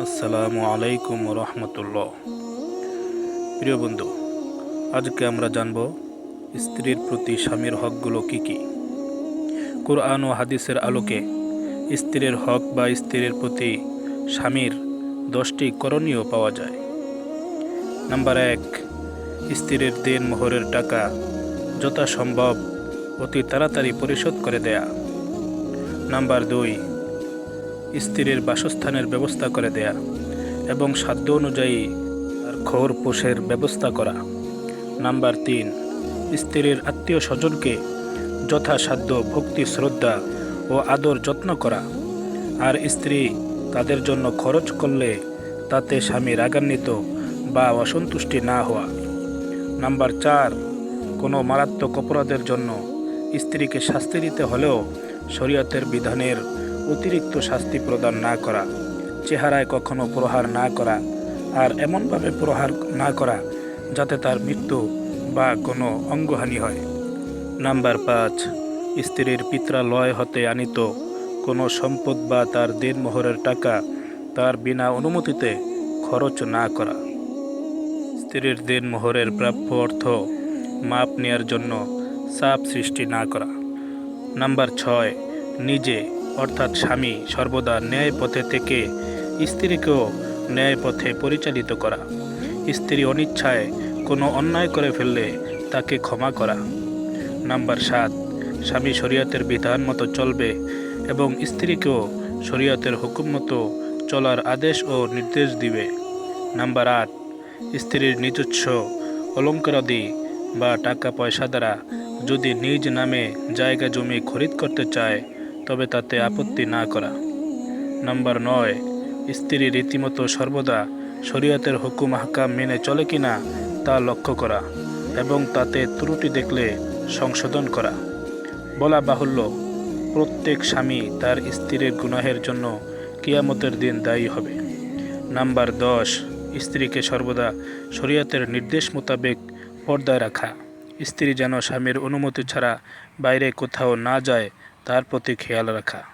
আসসালামু আলাইকুম রহমতুল্লাহ। প্রিয় বন্ধু, আজকে আমরা জানব স্ত্রীর প্রতি স্বামীর হকগুলো কি কি? কোরআন ও হাদিসের আলোকে স্ত্রীর হক বা স্ত্রীর প্রতি স্বামীর দশটি করণীয় পাওয়া যায়। নাম্বার এক, স্ত্রীর দিন মোহরের টাকা যথাসম্ভব অতি তাড়াতাড়ি পরিশোধ করে দেয়া। নাম্বার দুই স্ত্রীর বাসস্থানের ব্যবস্থা করে দেয়া এবং সাধ্য অনুযায়ী তার খোর পোষের ব্যবস্থা করা। নাম্বার তিন, স্ত্রীর আত্মীয় স্বজনকে যথাসাধ্য ভক্তি, শ্রদ্ধা ও আদর যত্ন করা। আর স্ত্রী তাদের জন্য খরচ করলে তাতে স্বামী রাগান্বিত বা অসন্তুষ্টি না হওয়া। নাম্বার চার, কোনো মারাত্মক অপরাধের জন্য স্ত্রীকে শাস্তি দিতে হলেও শরীয়তের বিধানের অতিরিক্ত শাস্তি প্রদান না করা, চেহারায় কখনো প্রহার না করা, আর এমনভাবে প্রহার না করা যাতে তার মৃত্যু বা কোনো অঙ্গহানি হয়। নাম্বার পাঁচ, স্ত্রীর পিত্রালয় হতে আনিত কোনো সম্পদ বা তার দিনমোহরের টাকা তার বিনা অনুমতিতে খরচ না করা। স্ত্রীর দিনমোহরের প্রাপ্য অর্থ মাপ নেয়ার জন্য চাপ সৃষ্টি না করা। নাম্বার ছয়, নিজে অর্থাৎ স্বামী সর্বদা ন্যায় পথে থেকে স্ত্রীকেও ন্যায় পথে পরিচালিত করা। স্ত্রী অনিচ্ছায় কোনো অন্যায় করে ফেললে তাকে ক্ষমা করা। নাম্বার সাত, স্বামী শরীয়তের বিধান মতো চলবে এবং স্ত্রীকেও শরীয়তের হুকুম মতো চলার আদেশ ও নির্দেশ দিবে। নাম্বার আট, স্ত্রীর নিজস্ব অলঙ্কারাদি বা টাকা পয়সা দ্বারা যদি নিজ নামে জায়গা জমি খরিদ করতে চায় তবে তাতে আপত্তি না করা। নাম্বার নয়, স্ত্রী রীতিমতো সর্বদা শরীয়তের হুকুম হাকাম মেনে চলে কিনা তা লক্ষ্য করা এবং তাতে ত্রুটি দেখলে সংশোধন করা। বলা বাহুল্য, প্রত্যেক স্বামী তার স্ত্রীর গুনাহের জন্য কিয়ামতের দিন দায়ী হবে। নাম্বার দশ, স্ত্রীকে সর্বদা শরীয়তের নির্দেশ মোতাবেক পর্দায় রাখা। স্ত্রী যেন স্বামীর অনুমতি ছাড়া বাইরে কোথাও না যায় তার প্রতি খেয়াল রাখা।